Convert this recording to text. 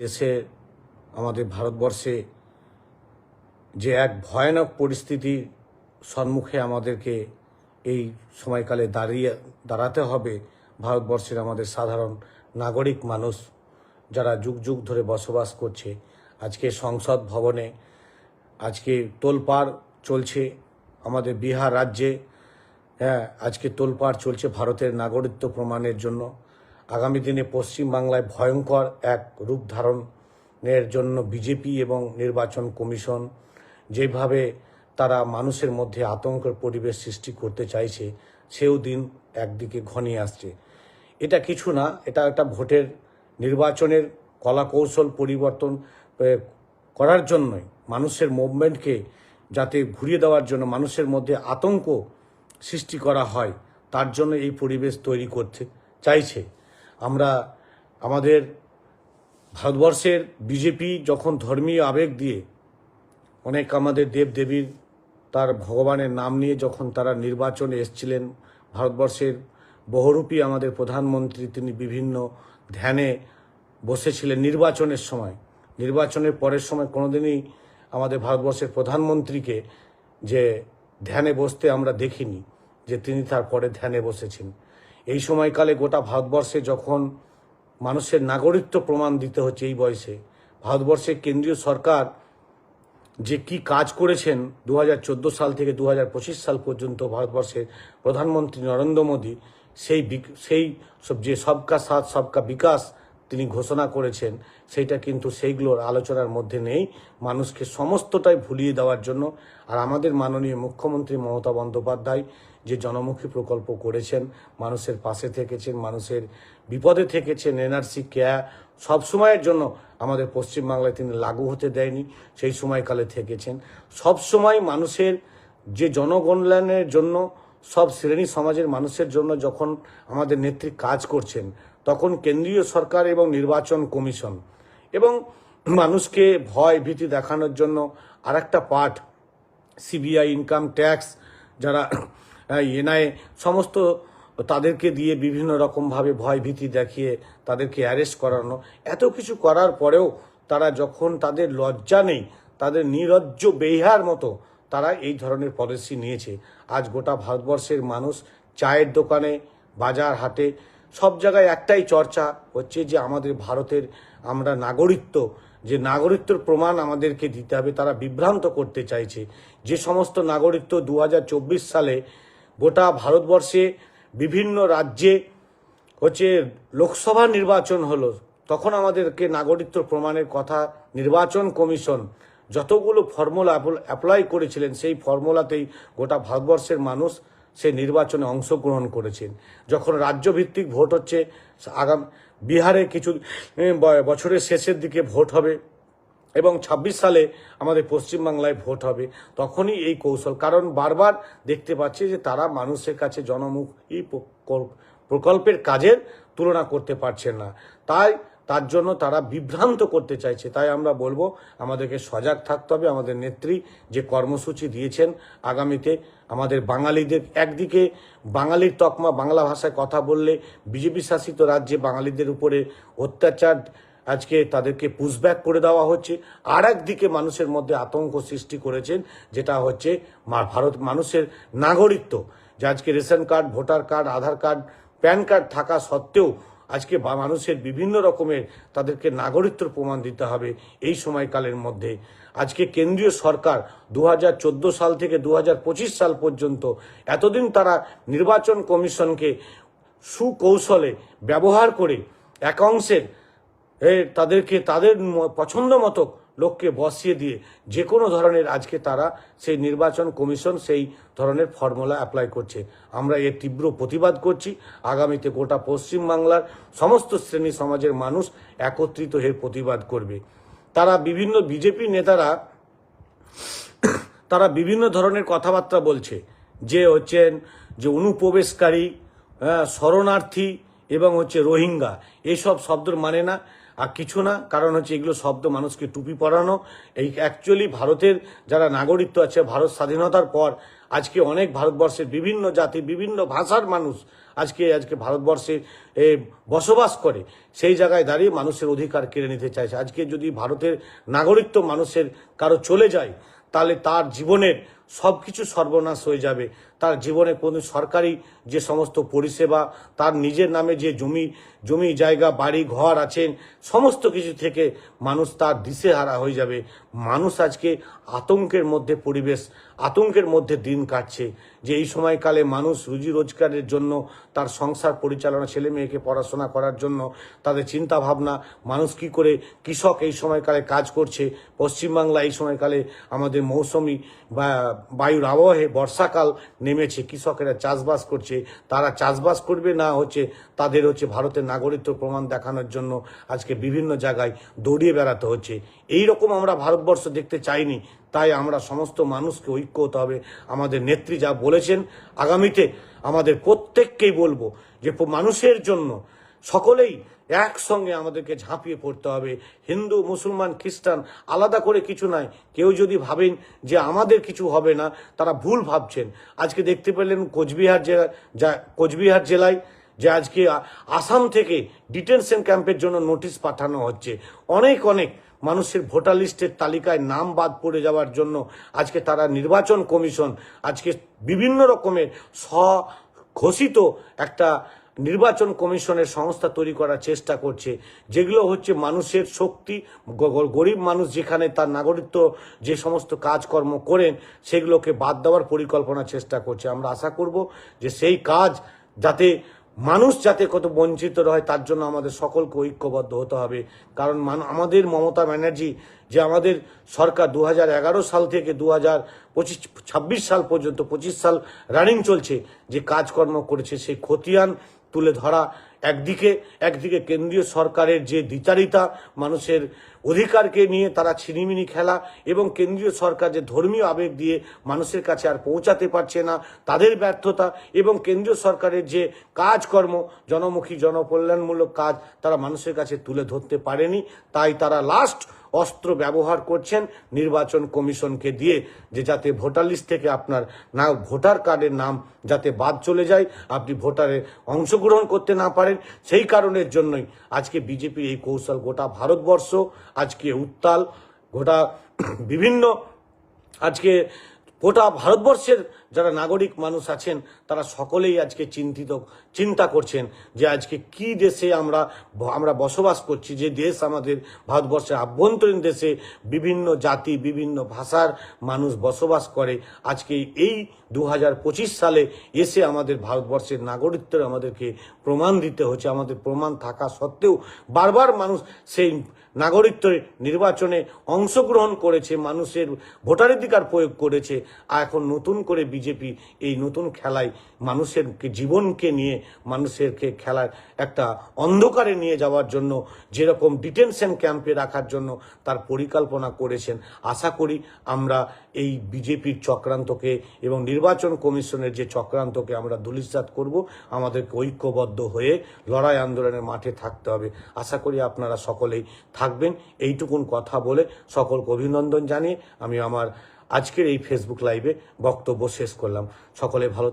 দেশে, আমাদের ভারতবর্ষে যে এক ভয়ানক পরিস্থিতির সম্মুখে আমাদেরকে এই সময়কালে দাঁড়িয়ে, দাঁড়াতে হবে, ভারতবর্ষের আমাদের সাধারণ নাগরিক মানুষ যারা যুগ যুগ ধরে বসবাস করছে। আজকে সংসদ ভবনে, আজকে তোলপাড় চলছে আমাদের বিহার রাজ্যে। হ্যাঁ আজকে তোলপাড় চলছে ভারতের নাগরিকত্ব প্রমাণের জন্য। আগামী দিনে পশ্চিমবাংলায় ভয়ঙ্কর এক রূপ ধারণের জন্য বিজেপি এবং নির্বাচন কমিশন যেভাবে তারা মানুষের মধ্যে আতঙ্কের পরিবেশ সৃষ্টি করতে চাইছে, সেও দিন একদিকে ঘনিয়ে আসছে। এটা কিছু না, এটা একটা ভোটের নির্বাচনের কলা কৌশল পরিবর্তন করার জন্যই মানুষের মুভমেন্টকে যাতে ঘুরিয়ে দেওয়ার জন্য মানুষের মধ্যে আতঙ্ক সৃষ্টি করা হয়, তার জন্য এই পরিবেশ তৈরি করতে চাইছে। আমরা আমাদের ভারতবর্ষের বিজেপি যখন ধর্মীয় আবেগ দিয়ে অনেক আমাদের দেবদেবীর তার ভগবানের নাম নিয়ে যখন তারা নির্বাচনে এসছিলেন, ভারতবর্ষের বহুরূপী আমাদের প্রধানমন্ত্রী তিনি বিভিন্ন ধ্যানে বসেছিলেন নির্বাচনের সময়। নির্বাচনের পরের সময় কোনোদিনই আমাদের ভারতবর্ষের প্রধানমন্ত্রীকে যে ধ্যানে বসতে আমরা দেখিনি, যে তিনি তারপরে ধ্যানে বসেছেন। এই সময়কালে গোটা ভারতবর্ষে যখন মানুষের নাগরিকত্ব প্রমাণ দিতে হচ্ছে এই বয়সে ভারতবর্ষের কেন্দ্রীয় সরকার যে কি কাজ করেছেন দু হাজার চোদ্দ সাল থেকে দু হাজার পঁচিশ সাল পর্যন্ত ভারতবর্ষের প্রধানমন্ত্রী নরেন্দ্র মোদী, সেই সেই সব যে সবকা সাথ, সবকা বিকাশ তিনি ঘোষণা করেছেন সেইটা কিন্তু সেইগুলোর আলোচনার মধ্যে নেই। মানুষকে সমস্তটাই ভুলিয়ে দেওয়ার জন্য। আর আমাদের মাননীয় মুখ্যমন্ত্রী মমতা বন্দ্যোপাধ্যায় যে জনমুখী প্রকল্প করেছেন, মানুষের পাশে থেকেছেন, মানুষের বিপদে থেকেছেন, এনআরসি, কেয়া, সব সময়ের জন্য আমাদের পশ্চিমবাংলায় তিনি লাগু হতে দেয়নি, সেই সময়কালে থেকেছেন। সব সময় মানুষের যে জনকল্যাণের জন্য, সব শ্রেণি সমাজের মানুষের জন্য যখন আমাদের নেত্রী কাজ করছেন, তখন কেন্দ্রীয় সরকার এবং নির্বাচন কমিশন এবং মানুষকে ভয় ভীতি দেখানোর জন্য আরেকটা পার্ট, সিবিআই, ইনকাম ট্যাক্স, যারা এনআই সমস্ত তাদেরকে দিয়ে বিভিন্ন রকমভাবে ভয় ভীতি দেখিয়ে তাদেরকে অ্যারেস্ট করানো, এত কিছু করার পরেও তারা যখন তাদের লজ্জা নেই, তাদের নিরজ্জ বেহার মতো তারা এই ধরনের পলিসি নিয়েছে। আজ গোটা ভারতবর্ষের মানুষ চায়ের দোকানে, বাজার হাটে, সব জায়গায় একটাই চর্চা হচ্ছে যে আমাদের ভারতের আমরা নাগরিকত্ব, যে নাগরিকত্বের প্রমাণ আমাদেরকে দিতে হবে, তারা বিভ্রান্ত করতে চাইছে। যে সমস্ত নাগরিকত্ব দু হাজার চব্বিশ সালে গোটা ভারতবর্ষে বিভিন্ন রাজ্যে হচ্ছে লোকসভা নির্বাচন হলো। তখন আমাদেরকে নাগরিকত্ব প্রমাণের কথা, নির্বাচন কমিশন যতগুলো ফর্মুলা অ্যাপ্লাই করেছিলেন, সেই ফর্মুলাতেই গোটা ভারতবর্ষের মানুষ সেই নির্বাচনে অংশগ্রহণ করেছেন। যখন রাজ্যভিত্তিক ভোট হচ্ছে, আগাম, বিহারে কিছু বছরের শেষের দিকে ভোট হবে এবং ২৬ সালে আমাদের পশ্চিমবাংলায় ভোট হবে। তখনই এই কৌশল, কারণ বারবার দেখতে পাচ্ছি যে তারা মানুষের কাছে জনমুখী প্রকল- প্রকল্পের কাজের তুলনা করতে পারছেন না। তাই তার জন্য তারা বিভ্রান্ত করতে চাইছে। তাই আমরা বলব, আমাদেরকে সজাগ থাকতে হবে। আমাদের নেত্রী যে কর্মসূচি দিয়েছেন আগামীতে, আমাদের বাঙালিদের একদিকে বাঙালির তকমা, বাংলা ভাষায় কথা বললে বিজেপি শাসিত রাজ্যে বাঙালিদের উপরে অত্যাচার আজকে তাদেরকে পুশব্যাক করে দেওয়া হচ্ছে। আর একদিকে মানুষের মধ্যে আতঙ্ক সৃষ্টি করেছেন, যেটা হচ্ছে ভারত মানুষের নাগরিকত্ব। যে আজকে ration card, voter card, Aadhaar card, PAN card থাকা সত্ত্বেও আজকে মানুষের বিভিন্ন রকমের তাদেরকে নাগরিকত্বের প্রমাণ দিতে হবে এই সময়কালের মধ্যে। আজকে কেন্দ্রীয় সরকার দু হাজার চোদ্দ সাল থেকে দু হাজার পঁচিশ সাল পর্যন্ত এতদিন তারা নির্বাচন কমিশনকে সুকৌশলে ব্যবহার করে এক অংশের তাদেরকে তাদের পছন্দ মতো লোককে বসিয়ে দিয়ে যে কোনো ধরনের আজকে তারা সেই নির্বাচন কমিশন সেই ধরনের ফর্মুলা অ্যাপ্লাই করছে। আমরা এর তীব্র প্রতিবাদ করছি। আগামীতে গোটা পশ্চিমবাংলার সমস্ত শ্রেণি সমাজের মানুষ একত্রিত হয়ে প্রতিবাদ করবে। তারা বিভিন্ন বিজেপি নেতারা তারা বিভিন্ন ধরনের কথাবার্তা বলছে। যে হচ্ছেন যে অনুপ্রবেশকারী হ্যাঁ, শরণার্থী এবং হচ্ছে রোহিঙ্গা। এইসব শব্দের মানে না আর কিছু না, কারণ হচ্ছে এগুলো শব্দ মানুষকে টুপি পরানো। এই অ্যাকচুয়ালি ভারতের যারা নাগরিকত্ব আছে, ভারত স্বাধীনতার পর আজকে অনেক ভারতবর্ষের বিভিন্ন জাতি, বিভিন্ন ভাষার মানুষ আজকে আজকে ভারতবর্ষে বসবাস করে। সেই জায়গায় দাঁড়িয়ে মানুষের অধিকার কেড়ে নিতে চাইছে। আজকে যদি ভারতের নাগরিকত্ব মানুষের কারও চলে যায়, তাহলে তার জীবনের সব কিছু সর্বনাশ হয়ে যাবে। তার জীবনে কোনো সরকারি যে সমস্ত পরিষেবা, তার নিজের নামে যে জমি জমি জায়গা, বাড়ি, ঘর আছেন, সমস্ত কিছু থেকে মানুষ তার দিশেহারা হয়ে যাবে। মানুষ আজকে আতঙ্কের মধ্যে পরিবেশ, আতঙ্কের মধ্যে দিন কাটছে। যে এই সময়কালে মানুষ রুজি রোজগারের জন্য, তার সংসার পরিচালনা, ছেলে মেয়েকে পড়াশোনা করার জন্য, তাদের চিন্তা ভাবনা মানুষ কি করে কৃষক এই সময়কালে কাজ করছে, পশ্চিমবাংলা এই সময়কালে আমাদের মৌসুমি বা বায়ুর আবহে বর্ষাকাল নেমেছে, কৃষকেরা চাষবাস করছে, তারা চাষবাস করবে না হচ্ছে তাদের হচ্ছে ভারতের নাগরিকত্ব প্রমাণ দেখানোর জন্য আজকে বিভিন্ন জায়গায় দৌড়িয়ে বেড়াতে হচ্ছে। এই রকম আমরা ভারতবর্ষ দেখতে চাইনি। তাই আমরা সমস্ত মানুষকে ঐক্য হতে হবে। আমাদের নেত্রী যা বলেছেন, আগামীতে আমাদের প্রত্যেককেই বলব যে, মানুষের জন্য সকলেই একসঙ্গে আমাদেরকে ঝাঁপিয়ে পড়তে হবে। হিন্দু, মুসলমান, খ্রিস্টান, আলাদা করে কিছু নাই। কেউ যদি ভাবেন যে, আমাদের কিছু হবে না, তারা ভুল ভাবছেন। আজকে দেখতে পেলেন কোচবিহার জেলা কোচবিহার জেলায় যে আজকে আসাম থেকে ডিটেনশন ক্যাম্পের জন্য নোটিশ পাঠানো হচ্ছে। অনেক অনেক মানুষের ভোটার লিস্টের তালিকায় নাম বাদ পড়ে যাওয়ার জন্য আজকে তারা নির্বাচন কমিশন, আজকে বিভিন্ন রকমের স্বঘোষিত একটা নির্বাচন কমিশনের সংস্থা তৈরি করার চেষ্টা করছে, যেগুলো হচ্ছে মানুষের শক্তি গরিব মানুষ যেখানে তার নাগরিকত্ব যে সমস্ত কাজকর্ম করেন, সেগুলোকে বাদ দেওয়ার পরিকল্পনা চেষ্টা করছে। আমরা আশা করব যে সেই কাজ যাতে মানুষ যাতে কত বঞ্চিত হয়, তার জন্য আমাদের সকলকে ঐক্যবদ্ধ হতে হবে। কারণ আমাদের মমতা ব্যানার্জি যে আমাদের সরকার দু হাজার এগারো সাল থেকে দু হাজার পঁচিশ, ছাব্বিশ সাল পর্যন্ত পঁচিশ সাল রানিং চলছে, যে কাজকর্ম করেছে, সেই খতিয়ান তুলে ধরা একদিকে একদিকে কেন্দ্রীয় সরকারের যে দ্বিতারিতা মানুষের অধিকারকে নিয়ে তারা ছিনিমিনি খেলা এবং কেন্দ্রীয় সরকার যে ধর্মীয় আবেগ দিয়ে মানুষের কাছে আর পৌঁছাতে পারছে না, তাদের ব্যর্থতা এবং কেন্দ্রীয় সরকারের যে কাজকর্ম, জনমুখী জনকল্যাণমূলক কাজ তারা মানুষের কাছে তুলে ধরতে পারেনি। তাই তারা লাস্ট অস্ত্র ব্যবহার করছেন নির্বাচন কমিশনকে দিয়ে, যে যাতে ভোটার লিস্ট থেকে আপনার না ভোটার কার্ডের নাম যাতে বাদ চলে যায়। আপনি ভোটারে অংশগ্রহণ করতে না পারেন। সেই কারণের জন্যই আজকে বিজেপির এই কৌশল গোটা ভারতবর্ষ আজকে উত্তাল গোটা বিভিন্ন আজকে গোটা ভারতবর্ষের যারা নাগরিক মানুষ আছেন, তারা সকলেই আজকে চিন্তিত, চিন্তা করছেন যে আজকে কি দেশে আমরা আমরা বসবাস করছি, যে দেশ আমাদের ভারতবর্ষের আভ্যন্তরীণ দেশে বিভিন্ন জাতি, বিভিন্ন ভাষার মানুষ বসবাস করে। আজকে এই দু হাজার পঁচিশ সালে এসে আমাদের ভারতবর্ষের নাগরিকত্বের আমাদেরকে প্রমাণ দিতে হচ্ছে। আমাদের প্রমাণ থাকা সত্ত্বেও বারবার মানুষ সেই নাগরিকত্বের নির্বাচনে অংশগ্রহণ করেছে, মানুষের ভোটাধিকার প্রয়োগ করেছে। আর এখন নতুন করে বিজেপি এই নতুন খেলায় মানুষের জীবনকে নিয়ে, মানুষেরকে খেলার একটা অন্ধকারে নিয়ে যাওয়ার জন্য, যেরকম ডিটেনশন ক্যাম্পে রাখার জন্য তার পরিকল্পনা করেছেন। আশা করি আমরা এই বিজেপির চক্রান্তকে এবং নির্বাচন কমিশনের যে চক্রান্তকে আমরা ধূলিসাৎ করব, আমাদেরকে ঐক্যবদ্ধ হয়ে লড়াই আন্দোলনের মাঠে থাকতে হবে। আশা করি আপনারা সকলেই থাকবেন। এইটুকুন কথা বলে সকলকে অভিনন্দন জানিয়ে আমি আমার আজকের এই ফেসবুক লাইভে বক্তব্য শেষ করলাম। সকলে ভালো